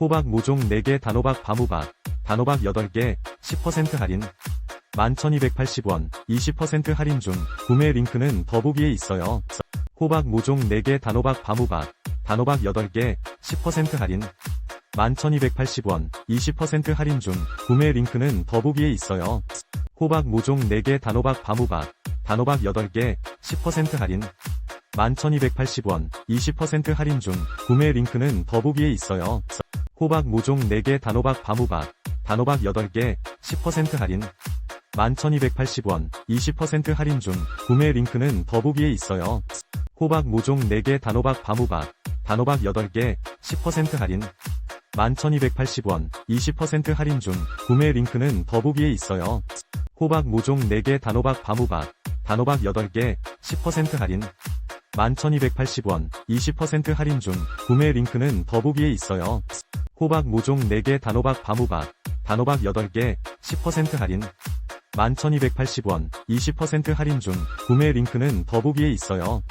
호박 모종 4개 단호박 바무박, 단호박 8개, 10% 할인. 11,280원, 20% 할인 중, 구매 링크는 더보기에 있어요. 호박 모종 4개 단호박 바무박, 단호박 8개, 10% 할인. 11,280원, 20% 할인 중, 구매 링크는 더보기에 있어요. 호박 모종 4개 단호박 바무박, 단호박 8개, 10% 할인. 11,280원, 20% 할인 중, 구매 링크는 더보기에 있어요. 호박 모종 4개 단호박 바무박, 단호박 8개, 10% 할인. 11,280원, 20% 할인 중, 구매 링크는 더보기에 있어요. 호박 모종 4개 단호박 바무박, 단호박 8개, 10% 할인. 11,280원, 20% 할인 중, 구매 링크는 더보기에 있어요. 호박 모종 4개 단호박 바무박, 단호박 8개, 10% 할인. 11,280원, 20% 할인 중, 구매 링크는 더보기에 있어요. 호박 모종 4개 단호박 바무박, 단호박 8개, 10% 할인. 11,280원, 20% 할인 중, 구매 링크는 더보기에 있어요.